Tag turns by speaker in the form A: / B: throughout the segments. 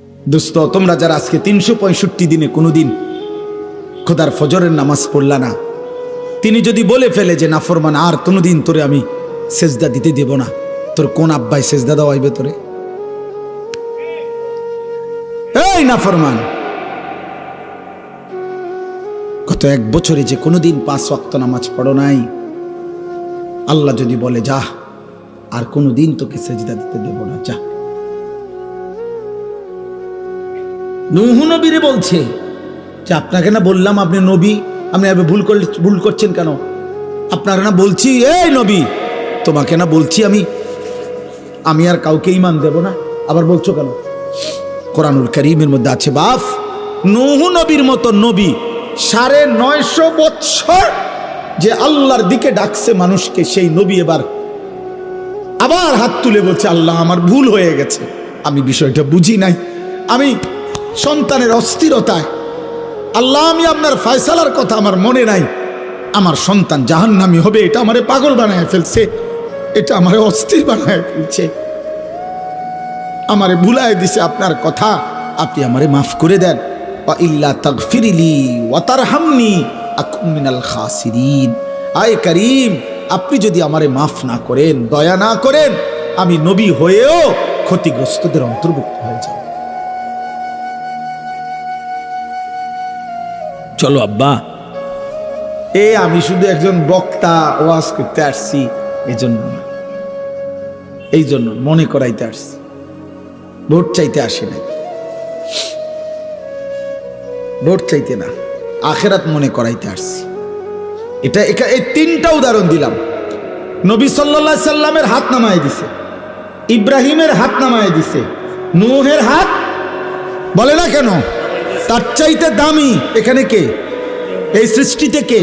A: দোস্ত, তোমরা যারা আজকে তিনশো পঁয়ষট্টি দিনে কোনোদিন খোদার ফজরের নামাজ পড়লা না, তিনি যদি বলে ফেলে যে নাফরমান আর কোনোদিন তোরে আমি সেজদা দিতে দেব না, তোর কোন আব্বাই সেজদা দেওয়াইবে তোরে? এই নাফরমান গত এক বছরে যে কোনোদিন পাঁচ ওয়াক্ত নামাজ পড়ো নাই, আল্লাহ যদি বলে, যা, আর কোনোদিন তোকে সেজদা দিতে দেব না, যা। নুহু নবীরে বলছে যে, আপনাকে না বললাম আপনি নবী, আপনি ভুল ভুল করছেন কেন? আপনারা না বলছি, এই নবী, তোমাকে না বলছি আমি আমি আর কাউকে ইমান দেব না। আবার বলছো কেন? কোরআনুল করিমের মধ্যে আছে বাফ, নুহু নবীর মতো নবী সাড়ে নয়শো বৎসর যে আল্লাহর দিকে ডাকছে মানুষকে, সেই নবী এবার আবার হাত তুলে বলছে, আল্লাহ, আমার ভুল হয়ে গেছে। আমি বিষয়টা বুঝি নাই। আমি সন্তানের অস্থিরতায়। আল্লাহ, আমি আপনার ফায়সালার কথা আমার মনে নাই। আমার সন্তান জাহান্নামি হবে, এটা আমারে পাগল বানায় ফেলছে। এটা আমারে অস্থির বানায় ফেলছে। আমারে ভুলায় দিছে আপনার কথা, আপনি আমারে মাফ করে দেন। ওয়া ইল্লা তাগফিরিলি ওয়া তারহামনি আকুম মিনাল খাসিরিন। আয় আপনি যদি আমারে মাফ না করেন, দয়া না করেন, আমি নবী হয়েও ক্ষতিগ্রস্তদের অন্তর্ভুক্ত হয়ে যাব। চলো আব্বা। এ, আমি শুধু একজন বক্তা ওয়াজ করতে আসছি এই জন্য। এই জন্য মনে করাইতে আসছি। ভোট চাইতে আসি নাই। ভোট চাইতে না, আখেরাত মনে করাইতে আসছি। এটা এই তিনটা উদাহরণ দিলাম। নবী সাল্লা সাল্লামের হাত নামায় দিছে, ইব্রাহিমের হাত নামায় দিছে, নুহের হাত, বলে না কেন? তার চাইতে দামি এখানে কে? এই সৃষ্টিতে কে?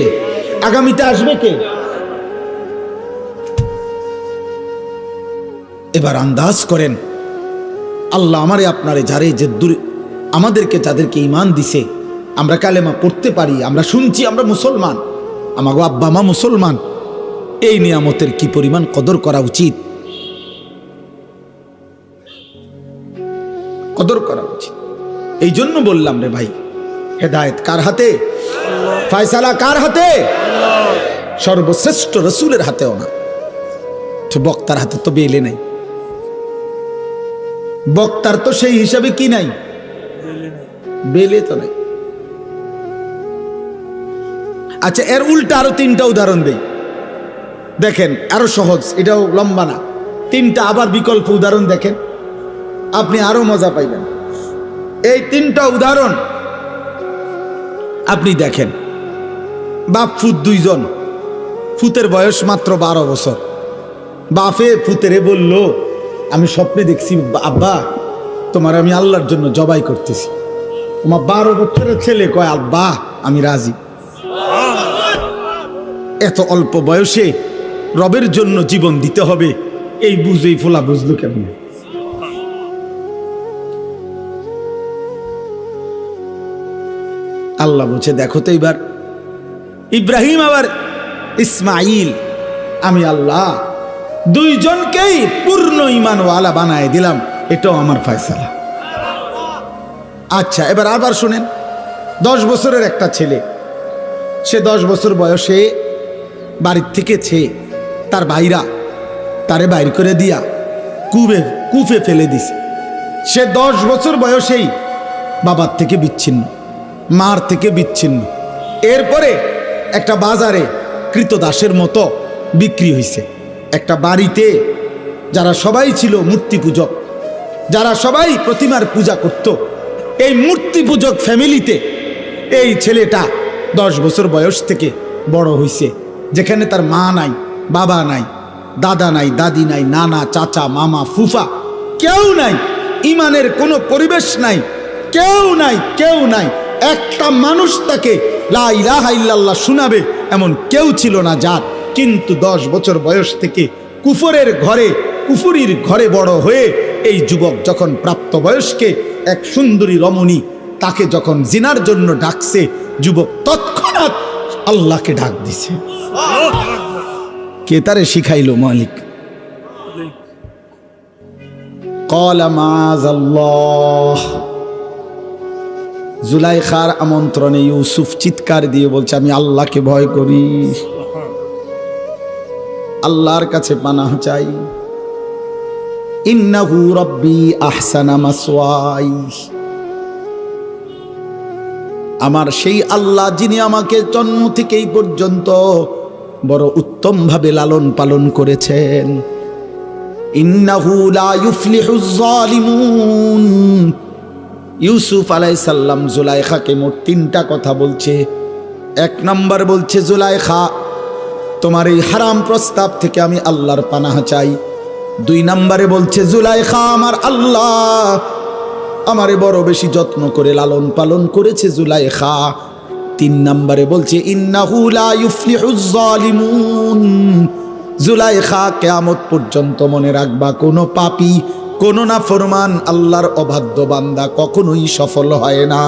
A: আগামীতে আসবে কে? এবার আন্দাজ করেন, আল্লাহ আমারে আপনারে যারে যে দূর, আমাদেরকে যাদেরকে ইমান দিছে, আমরা কালেমা পড়তে পারি, আমরা শুনছি, আমরা মুসলমান। আমাগো আব্বা মা মুসলমান। এই নিয়ামতের কি পরিমাণ কদর করা উচিত? কদর করা উচিত। এই জন্য বললাম রে ভাই, হেদায়েত কার হাতে? ফায়সালা কার হাতে? সর্বশ্রেষ্ঠ রসুলের হাতেও না। তো বক্তার হাতে তো বেলে নাই। বক্তার তো সেই হিসাবে কি নাই? বেলে তো নাই। আচ্ছা এর উল্টা আরও তিনটা উদাহরণ দেই। দেখেন, আরও সহজ, এটাও লম্বা না। তিনটা আবার বিকল্প উদাহরণ দেখেন। আপনি আরও মজা পাইবেন। এই তিনটা উদাহরণ আপনি দেখেন। বাপ ফুত দুইজন, ফুতের বয়স মাত্র বারো বছর। বাপে ফুতেরে বলল, আমি স্বপ্নে দেখছি, আব্বা, তোমার আমি আল্লাহর জন্য জবাই করতেছি। তোমার বারো বছরের ছেলে কয়, আব্বা, আমি রাজি। এত অল্প বয়সে রবের জন্য জীবন দিতে হবে, এই বুঝেই ফোলা বুঝলো কেমন? আল্লাহ বলছে, দেখো তো এবার। ইব্রাহিম আবার ইসমাইল আমি আল্লাহ। দুইজনকেই পূর্ণ ইমানওয়ালা বানায় দিলাম। এটাও আমার ফয়সালা। আচ্ছা এবার আবার শুনেন। দশ বছরের একটা ছেলে, সে দশ বছর বয়সে বাড়ির থেকে ছে তার ভাইরা তারে বাইর করে দিয়া কুবে, কুফে ফেলে দিছে। সে দশ বছর বয়সেই বাবার থেকে বিচ্ছিন্ন। মার থেকে বিচ্ছিন্ন। এরপরে একটা বাজারে কৃতদাসের মতো বিক্রি হয়েছে একটা বাড়িতে যারা সবাই ছিল মূর্তি পূজক, যারা সবাই প্রতিমার পূজা করত, এই মূর্তি পূজক ফ্যামিলিতে এই ছেলেটা দশ বছর বয়স থেকে বড় হয়েছে যেখানে তার মা নাই, বাবা নাই, দাদা নাই, দাদি নাই, নানা, চাচা, মামা, ফুফা কেউ নাই, ইমানের কোনো পরিবেশ নাই, কেউ নাই কেউ নাই। একটা মানুষ তাকে লাইলাহাইল্লাহ শোনাবে এমন কেউ ছিল না যার। কিন্তু দশ বছর বয়স থেকে কুফরের ঘরে কুফুরির ঘরে বড় হয়ে এই যুবক যখন প্রাপ্ত বয়স্কে এক সুন্দরী রমণী তাকে যখন জিনার জন্য ডাকছে যুবক তৎক্ষণাৎ আল্লাহকে ডাক দিছে। কে তারে শিখাইল মালিক? কলমাজ আল্লাহ জুলাইখার আমন্ত্রণে ইউসুফ চিৎকার দিয়ে বলছে, আমি আল্লাহকে ভয় করি। আল্লাহর কাছে পানাহ চাই। ইন্নাহু রব্বি আহসানা মাসওয়াই। আমার সেই আল্লাহ যিনি আমাকে জন্ম থেকে এই পর্যন্ত বড় উত্তম ভাবে লালন পালন করেছেন। ইন্নাহু লা ইউফলিহুজ জালিমুন। ইউসুফ আলাইসাল্লাম জুলাইখাকে মোট তিনটা কথা বলছে। এক নাম্বার বলছে, জুলাইখা, তোমার এই হারাম প্রস্তাব থেকে আমি আল্লাহর পানাহ চাই। দুই নাম্বারে বলছে, জুলাইখা, আমার আল্লাহ আমারে বড় বেশি যত্ন করে লালন পালন করেছে জুলাইখা। তিন নাম্বারে বলছে জুলাইখা, কেয়ামত পর্যন্ত মনে রাখবা, কোনো পাপী কোন না ফরমান, আল্লাহর অবাধ্য বান্দা কখনোই সফল হয় না।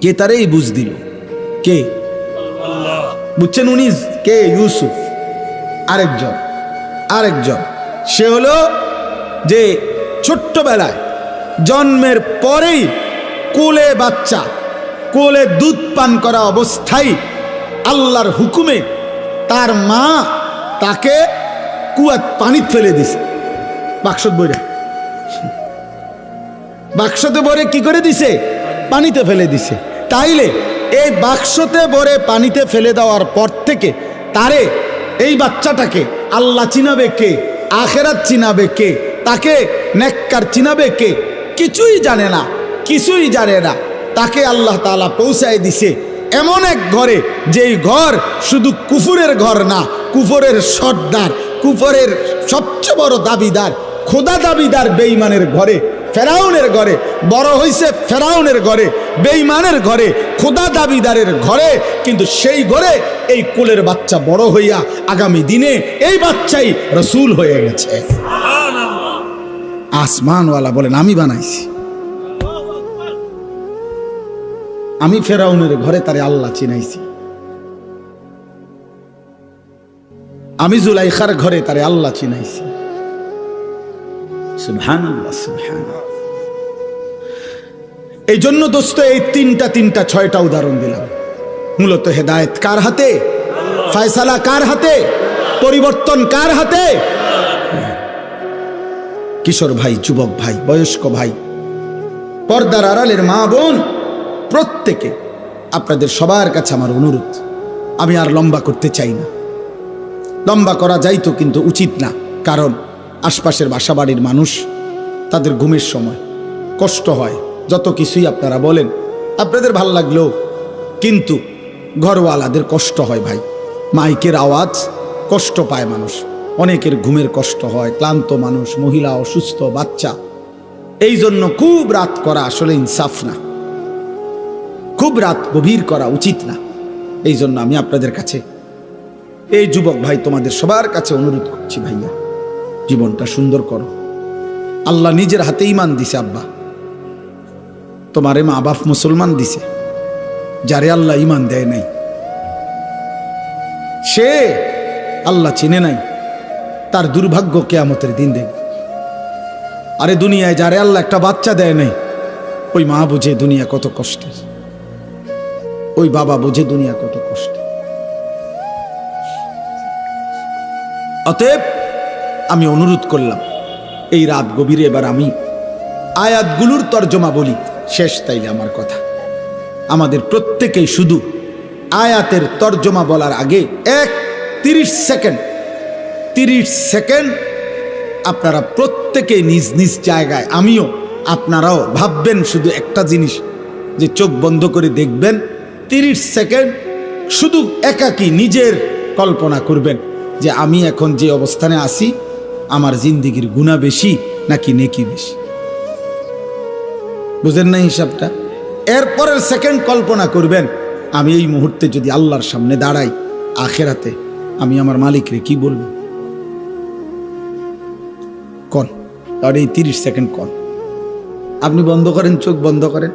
A: কে তারে এই বুঝ দিল? কে? বুঝছেন উনি? কে? ইউসুফ। আরেকজন। আরেকজন। সে হলো যে ছোট্টবেলায় জন্মের পরেই কোলে বাচ্চা, কোলে দুধ পান করা অবস্থায় আল্লাহর হুকুমে তার মা তাকে কুয়াত পানি ফেলে দিছে। বাক্সত বইরে। বাক্সতে ভরে কি করে দিছে? পানিতে ফেলে দিছে। তাইলে এই বাক্সতে ভরে পানিতে ফেলে দেওয়ার পর থেকে তারে এই বাচ্চাটাকে আল্লাহ চিনাবে কে? আখেরাত চিনাবে কে? তাকে নেককার চিনাবে কে? কিছুই জানে না, কিছুই জানে না। তাকে আল্লাহ তালা পৌঁছায় দিছে এমন এক ঘরে, যেই ঘর শুধু কুফুরের ঘর না, কুফরের সর্দার। কুফরের সবচেয়ে বড় দাবিদার, খোদা দাবিদার বেইমানের ঘরে, ফেরাউনের ঘরে, বড় হইছে ফেরাউনের ঘরে বেইমানের ঘরে, খোদা দাবিদারের ঘরে, কিন্তু সেই ঘরে এই কুলের বাচ্চা বড় হইয়া আগামী দিনে এই বাচ্চাই রসুল হয়ে গেছে। আসমানওয়ালা বলেন, আমি বানাইছি। আমি ফেরাউনের ঘরে তারে আল্লাহ চিনাইছি। আমি জুলাইখার ঘরে তারে আল্লাহ চিনাইছি। এই জন্য দোস্ত, এই তিনটা তিনটা, ছয়টা উদাহরণ দিলাম। মূলত হেদায়েত কার হাতে? ফায়সালা কার হাতে? পরিবর্তন কার হাতে? কিশোর ভাই, যুবক ভাই, বয়স্ক ভাই, পর্দার আড়ালের মা বোন, প্রত্যেকে আপনাদের সবার কাছে আমার অনুরোধ। আমি আর লম্বা করতে চাই না। লম্বা করা যাইতো কিন্তু উচিত না, কারণ আশপাশের বাসাবাড়ির মানুষ তাদের ঘুমের সময় কষ্ট হয়, যত কিছুই আপনারা বলেন। আপনাদের ভালো লাগল কিন্তু ঘরওয়ালাদের কষ্ট হয় ভাই। মাইকের আওয়াজ কষ্ট পায় মানুষ, অনেকের ঘুমের কষ্ট হয়, ক্লান্ত মানুষ, মহিলা, অসুস্থ, বাচ্চা। এই জন্য খুব রাত করা আসলে ইনসাফ না। খুব রাত গভীর করা উচিত না। এই জন্য আমি আপনাদের কাছে এই যুবক ভাই, তোমাদের সবার কাছে অনুরোধ করছি ভাইয়া, জীবনটা সুন্দর করো। আল্লাহ নিজের হাতে ইমান দিছে, আব্বা। তোমারে মা বাপ মুসলমান দিছে, যারে আল্লাহ ইমান দেয় নাই। সে আল্লাহ চিনে নাই, তার দুর্ভাগ্য কেয়ামতের দিন দেখ আরে দুনিয়ায় যারে আল্লাহ একটা বাচ্চা দেয় নাই, ওই মা বুঝে দুনিয়া কত কষ্টের। ওই বাবা বুঝে দুনিয়া কত কষ্ট অতএব আমি অনুরোধ করলাম, এই রাত গভীরে এবার আমি আয়াতগুলোর তর্জমা বলি, শেষ তাইলে আমার কথা। আমাদের প্রত্যেকেই শুধু আয়াতের তর্জমা বলার আগে এক তিরিশ সেকেন্ড তিরিশ সেকেন্ড আপনারা প্রত্যেকে নিজ নিজ জায়গায়, আমিও আপনারাও ভাববেন শুধু একটা জিনিস, যে চোখ বন্ধ করে দেখবেন, তিরিশ সেকেন্ড শুধু একাকি নিজের কল্পনা করবেন। যে আমি এখন যে অবস্থানে আছি, আমার জিন্দিগির গুণা বেশি নাকি নেকি বেশি? বুঝেন না হিসাবটা? এরপরের সেকেন্ড কল্পনা করবেন, আমি এই মুহূর্তে যদি আল্লাহর সামনে দাঁড়াই, আখেরাতে আমি আমার মালিকরে কি বলব? কন আর এই তিরিশ সেকেন্ড কন। আপনি বন্ধ করেন, চোখ বন্ধ করেন।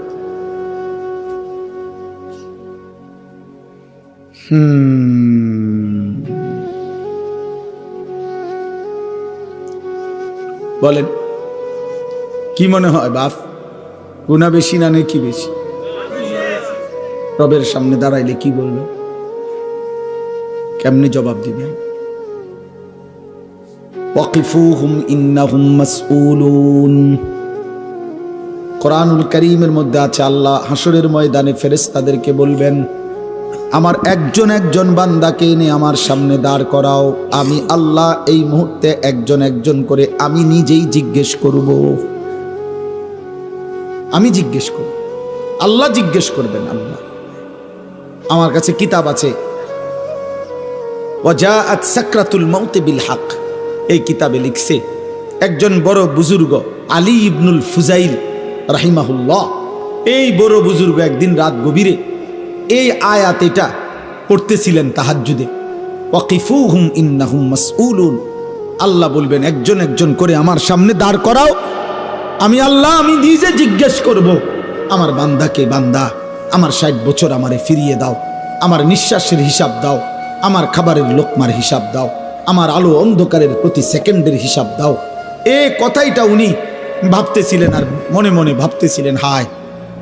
A: হুম বলেন, কি মনে হয় বাপ? গুণা বেশি না নেই কি বেশি? রবের সামনে দাঁড়াইলে কি বলবে? কেমনি জবাব দিবেন কোরআনুল করিমের মধ্যে আছে, আল্লাহ হাসরের ময়দানে ফেরেশতাদেরকে বলবেন আমার একজন একজন বান্দাকে এনে আমার সামনে দাঁড় করাও। আমি আল্লাহ এই মুহূর্তে একজন একজন করে আমি নিজেই জিজ্ঞেস করব। আমি জিজ্ঞেস করব। আল্লাহ জিজ্ঞেস করবেন আল্লাহ। আমার কাছে কিতাব আছে। সাকরাতুল মাউতে বিল হক। এই কিতাবে লিখছে, একজন বড় বুজুর্গ আলী ইবনুল ফুজাইল রাহিমাহুল্লাহ। এই বড় বুজুর্গ একদিন রাত গভীরে এই আয়াত এটা পড়তেছিলেন তাহাজ্জুদে। ওয়াকিফুহুম ইন্নাহুম মাসউলুন। আল্লাহ বলবেন, একজন একজন করে আমার সামনে দাঁড় করাও। আমি আল্লাহ, আমি নিজে জিজ্ঞেস করব, আমার বান্দাকে বান্দা? আমার ষাট বছর আমারে ফিরিয়ে দাও। আমার নিঃশ্বাসের হিসাব দাও। আমার খাবারের লোকমার হিসাব দাও। আমার আলো অন্ধকারের প্রতি সেকেন্ডের হিসাব দাও। এ কথাইটা উনি ভাবতেছিলেন আর মনে মনে ভাবতেছিলেন, হায়,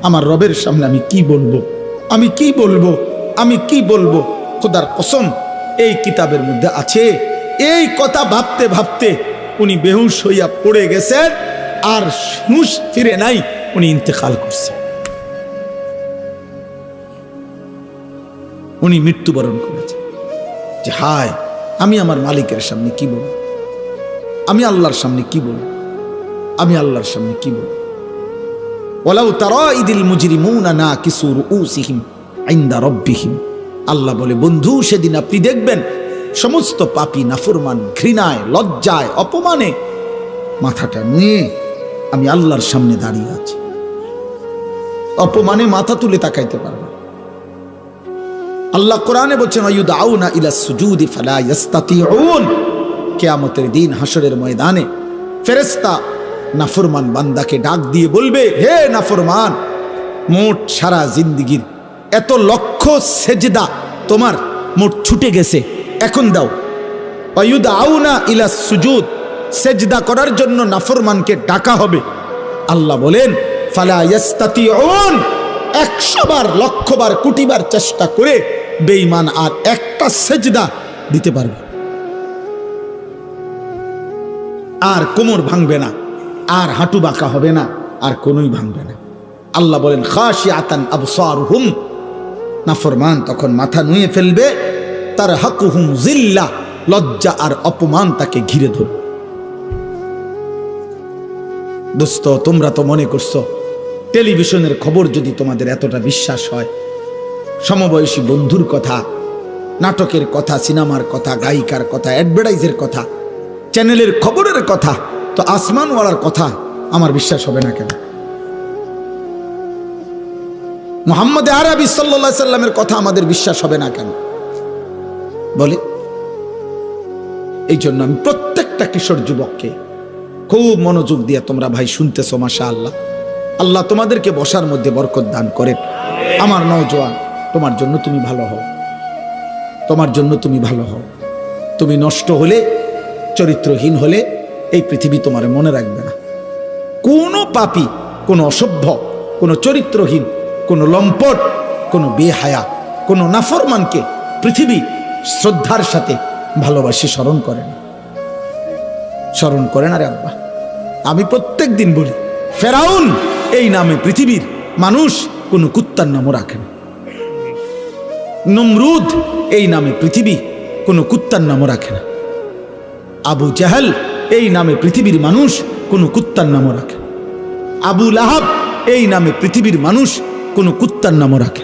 A: আমার রবের সামনে আমি কি বলব? আমি কি বলব? আমি কি বলব? খোদার কসম, এই কিতাবের মধ্যে আছে, এই কথা ভাবতে ভাবতে উনি বেহুশ হইয়া পড়ে গেছেন, আর হুঁশ ফিরে নাই, উনি ইন্তেকাল করছেন। উনি মৃত্যুবরণ করেছেন। যে হায়, আমি আমার মালিকের সামনে কি বলব? আমি আল্লাহর সামনে কি বলব? আমি আল্লাহর সামনে কি বলব? আল্লাহ বলে, বন্ধু, সেদিন আপনি দেখবেন সমস্ত পাপী নাফরমান ঘৃণায়, লজ্জায়, অপমানে মাথাটা নিয়ে আমি আল্লাহর সামনে দাঁড়িয়ে আছি। অপমানে মাথা তুলে তাকাইতে পারবে আল্লাহ কোরআনে বলছেন আয়ুদাউনা ইলা কিয়ামতের দিন হাসরের ময়দানে ফেরেশতা নাফরমান বান্দাকে ডাক দিয়ে বলবে, হে নাফরমান, মোট সারা জিন্দিগির এত লক্ষ সেজদা তোমার মোট ছুটে গেছে। এখন দাও। অয়ুদ আউনা ইলা সুজুদ, সেজদা করার জন্য নাফরমানকে ডাকা হবে। আল্লাহ বলেন, ফালা ইয়াস্তাতিউন, একশো বার, লক্ষ বার, কোটি চেষ্টা করে বেঈমান আর একটা সেজদা দিতে পারবে। আর কোমর ভাঙবে না। আর হাঁটু বাঁকা হবে না, আর কোনোই ভাঙবে না। আল্লাহ বলেন খাসি আতান আবসার হুম নাফরমান তখন মাথা নুয়ে ফেলবে তার হাকুহুম জিল্লা, লজ্জা আর অপমান তাকে ঘিরে ধরবে। দোস্ত, তোমরা তো মনে করছ, টেলিভিশনের খবর যদি তোমাদের এতটা বিশ্বাস হয়, সমবয়সী বন্ধুর কথা, নাটকের কথা, সিনেমার কথা, গায়িকার কথা, অ্যাডভার্টাইজের কথা, চ্যানেলের খবরের কথা তো আসমানওয়ালার কথা আমার বিশ্বাস হবে না কেন? মোহাম্মদ আরবি সাল্লা সাল্লামের কথা আমাদের বিশ্বাস হবে না কেন? বলে। এই জন্য আমি প্রত্যেকটা কিশোর যুবককে খুব মনোযোগ দিয়ে তোমরা ভাই শুনতেছো মাসা আল্লাহ আল্লাহ তোমাদেরকে বসার মধ্যে বরকত দান করেন। আমার নওজোয়ান, তোমার জন্য তুমি ভালো হও। তোমার জন্য তুমি ভালো হও। তুমি নষ্ট হলে, চরিত্রহীন হলে এই পৃথিবী তোমার মনে রাখবে না। কোনো পাপি, কোনো অসভ্য, কোনো চরিত্রহীন, কোনো লম্পট, কোনো বেহায়া, কোনো নাফরমানকে পৃথিবী শ্রদ্ধার সাথে ভালোবাসি স্মরণ করে না। স্মরণ করে না রে আব্বা। আমি প্রত্যেক দিন বলি, ফেরাউন, এই নামে পৃথিবীর মানুষ কোনো কুত্তার নামও রাখে না। নমরুদ, এই নামে পৃথিবী কোনো কুত্তার নামও রাখে না। আবু জাহাল এই নামে পৃথিবীর মানুষ কোনো কুত্তার নামও রাখে। আবু লাহাব এই নামে পৃথিবীর মানুষ কোনো কুত্তার নামও রাখে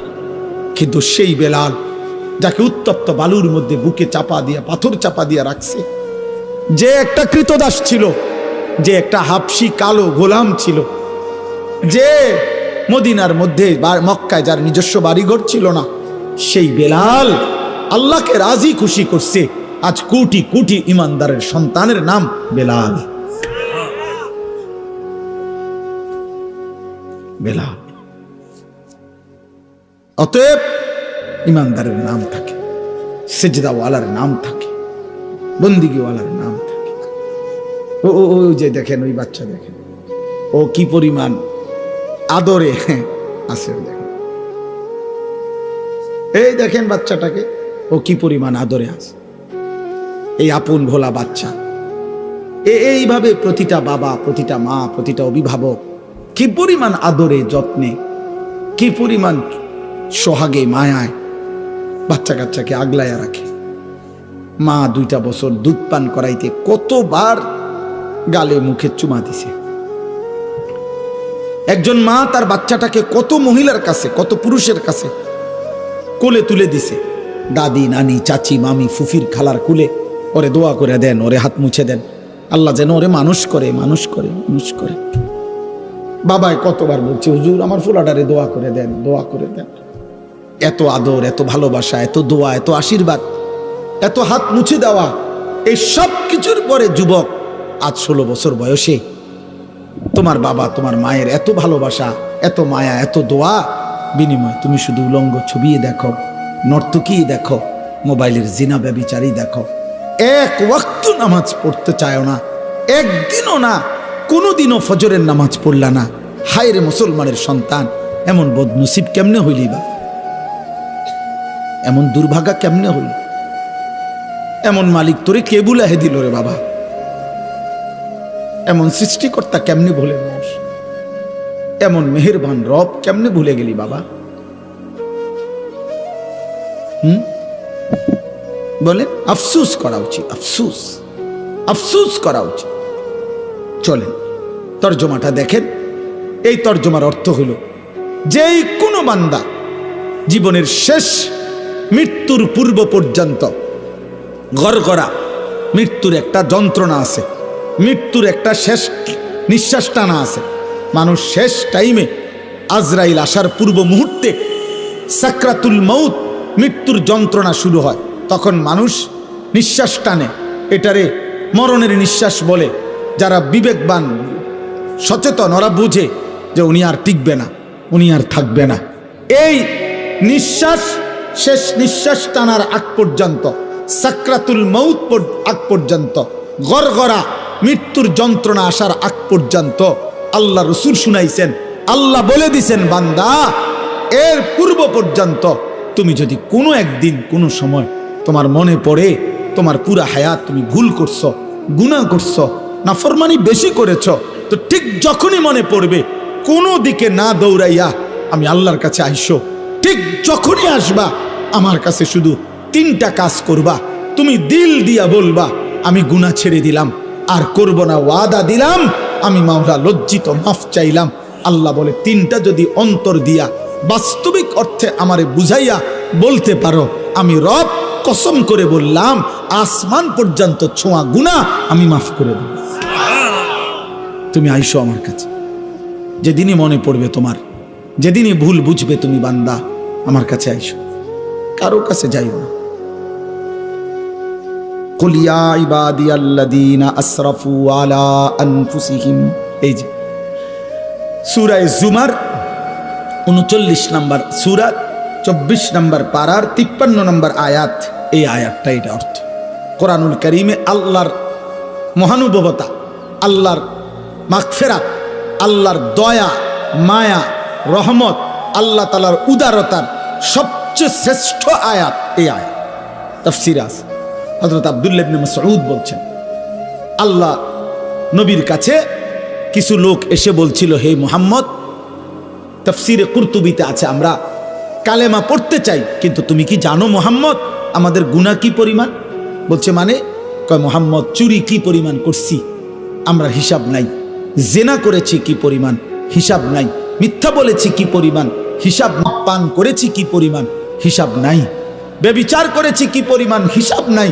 A: কিন্তু সেই বেলাল, যাকে উত্তপ্ত বালুর মধ্যে বুকে চাপা দিয়া, পাথর চাপা দিয়া রাখছে, যে একটা কৃতদাস ছিল, যে একটা হাফসি কালো গোলাম ছিল, যে মদিনার মধ্যে মক্কায় যার নিজস্ব বাড়িঘর ছিল না, সেই বেলাল আল্লাহকে রাজি খুশি করছে আজ কোটি কোটি ইমানদারের সন্তানের নাম বেলাল। বেলাল। অতএব ইমানদারের নাম থাকে, সেজদাওয়ালার নাম থাকে, বন্দিগিওয়ালার নাম থাকে। ও ও যে দেখেন, ওই বাচ্চা দেখেন। ও কি পরিমাণ আদরে আছে, দেখেন। এই দেখেন বাচ্চাটাকে, ও কি পরিমাণ আদরে আছে। এই আপন ভোলা বাচ্চা। এইভাবে প্রতিটা বাবা, প্রতিটা মা, প্রতিটা অভিভাবক কি পরিমাণ আদরে যত্নে, কি পরিমাণ সোহাগে, মায়ায় বাচ্চা কাচ্চাকে আগলায়া রাখে। মা দুইটা বছর দুধ পান করাইতে কতবার গালে মুখে চুমা দিছে। একজন মা তার বাচ্চাটাকে কত মহিলার কাছে, কত পুরুষের কাছে কোলে তুলে দিছে। দাদি, নানি, চাচি, মামি, ফুফির খালার কুলে ওরে দোয়া করে দেন, ওরে হাত মুছে দেন। আল্লাহ যেন ওরে মানুষ করে মানুষ করে মানুষ করে। বাবায় কতবার বলছি, হুজুর, আমার ফুলাডারে দোয়া করে দেন, দোয়া করে দেন। এত আদর, এত ভালোবাসা, এত দোয়া, এত আশীর্বাদ, এত হাত মুছে দেওয়া, এই সব কিছুর পরে যুবক, আজ ষোলো বছর বয়সে, তোমার বাবা, তোমার মায়ের এত ভালোবাসা, এত মায়া, এত দোয়া, বিনিময় তুমি শুধু উলঙ্গ ছবিয়ে দেখো নর্তকী দেখো, মোবাইলের জিনা ব্যবিচারী দেখো। এক ওয়াক্ত নামাজ পড়তে চায় না, একদিনও না, কোনোদিনও ফজরের নামাজ পড়লা না। হায় রে মুসলমানের সন্তান, এমন বদনসিব কেমনে হইলি বা? এমন দুর্ভাগা কেমনে হইল? এমন মালিক তোরে কে বুলাহে দিল রে বাবা? এমন সৃষ্টিকর্তা কেমনে ভুলে মানুষ? এমন মেহেরবান রব কেমনে ভুলে গেলি বাবা? হুম? বলেন আফসুস করা উচিত, আফসুস আফসুস করা উচিত। চলেন, তর্জমাটা দেখেন। এই তর্জমার অর্থ হলো, যেই কোনো বান্দা জীবনের শেষ মৃত্যুর পূর্ব পর্যন্ত গড়গড়া, মৃত্যুর একটা যন্ত্রণা আছে, মৃত্যুর একটা শেষ নিঃশ্বাস টানা আছে, মানুষ শেষ টাইমে আজরাইল আসার পূর্ব মুহূর্তে সাকরাতুল মৌত মৃত্যুর যন্ত্রণা শুরু হয়। তখন মানুষ নিঃশ্বাস টানে। এটারে মরণের নিঃশ্বাস বলে। যারা বিবেকবান, সচেতন, ওরা বুঝে যে উনি আর টিকবে না, উনি আর থাকবে না। এই নিঃশ্বাস, শেষ নিঃশ্বাস টানার আগ পর্যন্ত, সাকরাতুল মৌত আগ পর্যন্ত, গড়গড়া মৃত্যুর যন্ত্রণা আসার আগ পর্যন্ত আল্লাহ রসুল শুনাইছেন, আল্লাহ বলে দিছেন, বান্দা, এর পূর্ব পর্যন্ত তুমি যদি কোনো একদিন, কোনো সময় তোমার মনে পড়ে, তোমার পুরা হায়াত তুমি ভুল করছ, গুনাহ করছ, নাফরমানি বেশি করেছ, তো ঠিক যখনই মনে পড়বে, কোনো দিকে না দৌড়াইয়া আমি আল্লাহর কাছে আইসো। ঠিক যখনই আসবা, আমার কাছে শুধু তিনটা কাজ করবা। তুমি দিল দিয়া বলবা, আমি গুনাহ ছেড়ে দিলাম, আর করব না, ওয়াদা দিলাম, আমি মাওলা লজ্জিত, মাফ চাইলাম। আল্লাহ বলে, তিনটা যদি অন্তর দিয়া বাস্তবিক অর্থে আমারে বুঝাইয়া বলতে পারো, আমি রব কসম করে বললাম, আসমান পর্যন্ত ছোঁয়া গুণা আমি মাফ করে দেব। তুমি আইসো আমার কাছে। যেদিনই মনে পড়বে তোমার, যেদিনই ভুল বুঝবে তুমি বান্দা, আমার কাছে আইসো। কারও কাছে যাইও না। কলিয়া ইবাদিয়াল্লাদিনা আসরাফু আলা আনফুসিহিম। এই যে সুরায় জুমার উনচল্লিশ নম্বর সুরাত চব্বিশ নম্বর পাড়ার তিপ্পান্ন নম্বর আয়াত। এই আয়াতটা এটা অর্থ। কোরআনুল করিমে আল্লাহর মহানুভবতা, আল্লাহর মাগফেরাত, আল্লাহর দয়া, মায়া, রহমত, আল্লাহ তালার উদারতার সবচেয়ে শ্রেষ্ঠ আয়াত এই আয়াত। তফসিরাজ হজরত আবদুল্লাবনে মসউদ বলছেন, আল্লাহ নবীর কাছে কিছু লোক এসে বলছিল, হে মোহাম্মদ, তফসিরে কুর্তুবিতে আছে, আমরা কালেমা পড়তে চাই, কিন্তু তুমি কি জানো মোহাম্মদ? আমাদের গুণা কি পরিমাণ? বলছে মানে কয় মোহাম্মদ, চুরি কি পরিমাণ করছি? আমরা হিসাব নাই। জেনা করেছি কি পরিমাণ? হিসাব নাই। মিথ্যা বলেছি কি পরিমাণ? হিসাব। পান করেছি কি পরিমাণ? হিসাব নাই। বেবিচার করেছি কি পরিমাণ? হিসাব নাই।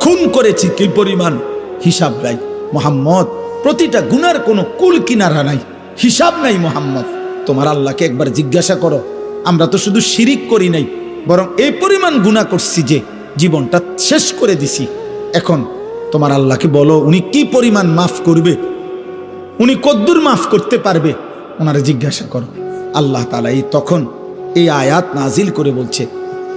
A: খুন করেছি কি পরিমাণ? হিসাব নাই। মোহাম্মদ, প্রতিটা গুনার কোনো কুল কিনারা নাই। হিসাব নাই মোহাম্মদ। তোমার আল্লাহকে একবার জিজ্ঞাসা করো। আমরা তো শুধু শিরিক করি নাই। বরং এই পরিমাণ গুণা করছি যে জীবনটা শেষ করে দিছি। এখন তোমার আল্লাহকে বলো, উনি কি পরিমাণ মাফ করবে? উনি কদ্দুর মাফ করতে পারবে? ওনারা জিজ্ঞাসা করো। আল্লাহ তালা এই তখন এই আয়াত নাজিল করে বলছে,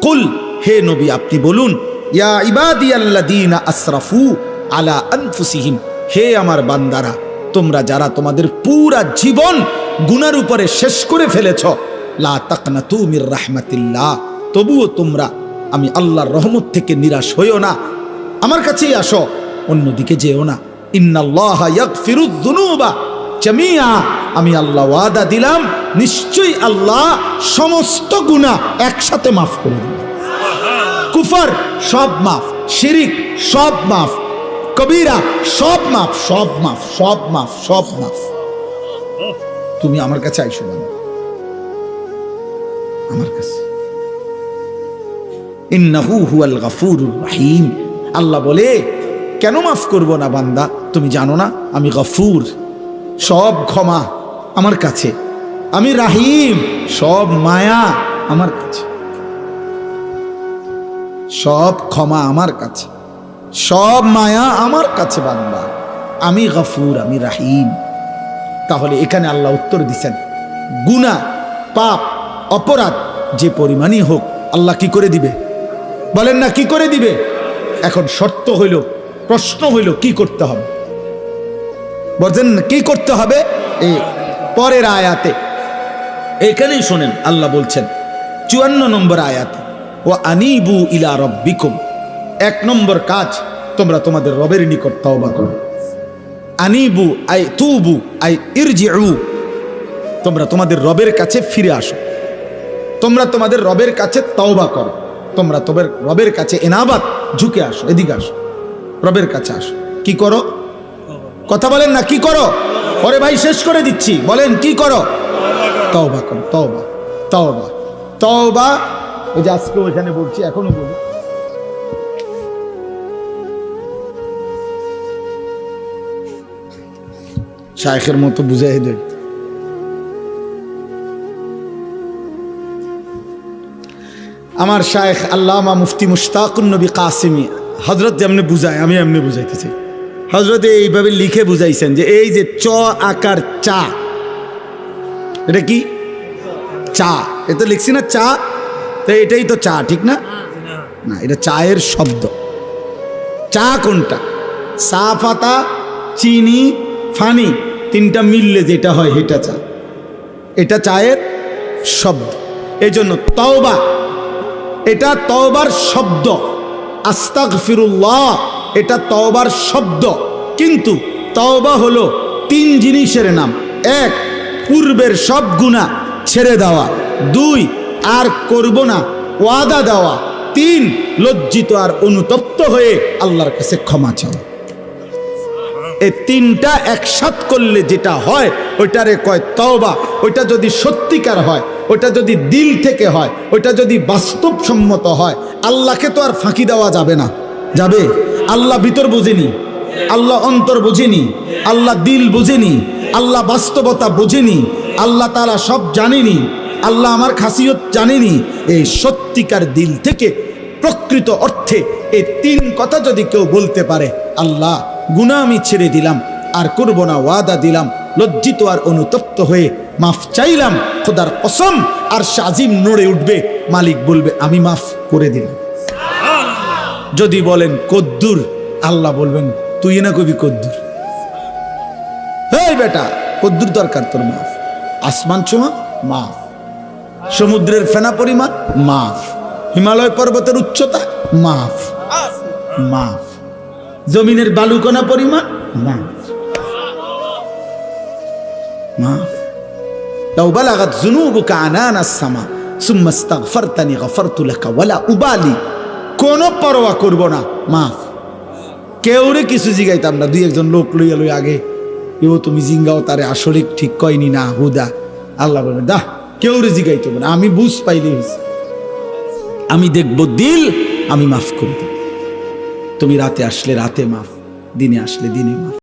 A: কুল, হে নবী, আপনি বলুন, ইয়া ইবাদি আল্লাদিনা আসরাফু আলা আনফুসিহিম, হে আমার বান্দারা, তোমরা যারা তোমাদের পুরা জীবন গুনার উপরে শেষ করে ফেলেছ, লা তাকনা তুমির রাহমাতিল্লাহ। তবুও তোমরা, আমি আল্লাহর রহমত থেকে নিরাশ হইও না। আমার কাছেই আসো, অন্যদিকে যেও না। আমি আল্লাহ ওয়াদা দিলাম, নিশ্চয়ই আল্লাহ সমস্ত গুনাহ একসাথে মাফ করে দিবেন। কুফর, সব মাফ। শিরিক, সব মাফ। কবিরা, সব মাফ সব মাফ সব মাফ সব মাফ। তুমি আমার কাছে আইসো না। আমার কাছে। গাফুরুর রহিম। আল্লাহ বলে, কেন মাফ করব না বান্দা? তুমি জানো না, আমি গফুর। সব ক্ষমা আমার কাছে। আমি রাহিম, সব মায়া আমার কাছে। সব ক্ষমা আমার কাছে। সব মায়া আমার কাছে বান্দা। আমি গফুর, আমি রাহিম। তাহলে এখানে আল্লাহ উত্তর দিচ্ছেন গুনা পাপ, অপরাধ, যে পরিমাণই হোক, আল্লাহ কি করে দিবে? বলেন না, কি করে দিবে? এখন শর্ত হইল, প্রশ্ন হইল, কি করতে হবে? বলছেন, কি করতে হবে? এই পরের আয়াতে। এখানেই শোনেন, আল্লাহ বলছেন, চুয়ান্ন নম্বর আয়াতে ও আনিবু ইলা রব্বিকুম। এক নম্বর কাজ, তোমরা তোমাদের রবের নিকট তওবা করো। আনিবু, আই তুবু, আই ইরজিউ। তোমরা তোমাদের রবের কাছে ফিরে আসো। তোমরা তোমাদের রবের কাছে তওবা করো। তোমরা তোমার রবের কাছে এনাবাদ ঝুঁকে আসো, এদিকে আসো। রবের কাছে আসো। কি করো? কথা বলেন না, কি করো? পরে ভাই, শেষ করে দিচ্ছি। বলেন, কি করো? তওবা করো, তওবা তওবা তওবা। ওই যে আজকে ওইখানে বলছি, এখনও বলি। শায়েখের মতো বুঝাই দেয় আমার শায়েখ আল্লামা মুফতি মুশতাকুন নবী কাসিমি হজরত যেমনি বুঝায়, আমি এমনি বুঝাইতেছি। হজরত এইভাবে লিখে বুঝাইছেন যে এই যে চ আকার চা, এটা কি? চা। এ তো লিখছি না চা, তো এটাই তো চা, ঠিক না? না, এটা চায়ের শব্দ। চা কোনটা? চা পাতা চিনি, ফানি, তিনটা মিললে যেটা হয় এটা চা। এটা চায়ের শব্দ। এই জন্য তওবা এটা তওবার শব্দ। আস্তাক ফিরুল্লাহ এটা তওবার শব্দ। কিন্তু তওবা হলো তিন জিনিসের নাম। এক, পূর্বের সব গুণা ছেড়ে দেওয়া। দুই, আর করব না, ওয়াদা দেওয়া। তিন, লজ্জিত আর অনুতপ্ত হয়ে আল্লাহর কাছে ক্ষমা চাওয়া। এই তিনটা একসাথ করলে যেটা হয়, ওইটারে কয় তওবা। ওইটা যদি সত্যিকার হয়, ওইটা যদি দিল থেকে হয়, ওইটা যদি বাস্তবসম্মত হয়, আল্লাহকে তো আর ফাঁকি দেওয়া যাবে না। যাবে? আল্লাহ ভিতর বোঝেনি, আল্লাহ অন্তর বোঝেনি, আল্লাহ দিল বোঝেনি, আল্লাহ বাস্তবতা বোঝেনি, আল্লাহ তারা সব জানেনি, আল্লাহ আমার খাসিয়ত জানেনি। এই সত্যিকার দিল থেকে প্রকৃত অর্থে এই তিন কথা যদি কেউ বলতে পারে, আল্লাহ গুণা আমি ছেড়ে দিলাম, আর করব না, ওয়াদা দিলাম লজ্জিত আর অনুতপ্ত হয়ে, মাফ চাইলাম, খোদার কসম, আর সাজিম নড়ে উঠবে। মালিক বলবে, আমি মাফ করে দিলাম। যদি বলেন, কদ্দুর, আল্লাহ বলবেন, তুই না কবি কদ্দুর। বেটা, কদ্দুর দরকার তোর মাফ। আসমান ছোঁয়া, মাফ। সমুদ্রের ফেনা পরিমাণ, মাফ। হিমালয় পর্বতের উচ্চতা, মাফ। মাফ। জমিনের বালুকণা পরিমাণ, মাফ। মাফ লাউ বালাগাত যুনুবুকা আনানাস সামা সুম্মা ইস্তাগফারতানি গফারতু লাকা ওয়ালা উবালি কোনো পরোয়া করব না। মাফ। কেউরে কিছু জিগাইতাম না। দুই একজন লোক লইয়া লই আগে এও তুমি জিঙ্গাও, তারে আসরিক ঠিক কয়নি না, হুদা। আল্লাহ বলে, দাহ কেউরে জিগাইতো না। আমি বুঝ পাইলে হয়েছি আমি দেখব দিল, আমি মাফ করে তুমি রাতে আসলে রাতে মাফ, দিনে আসলে দিনে মাফ।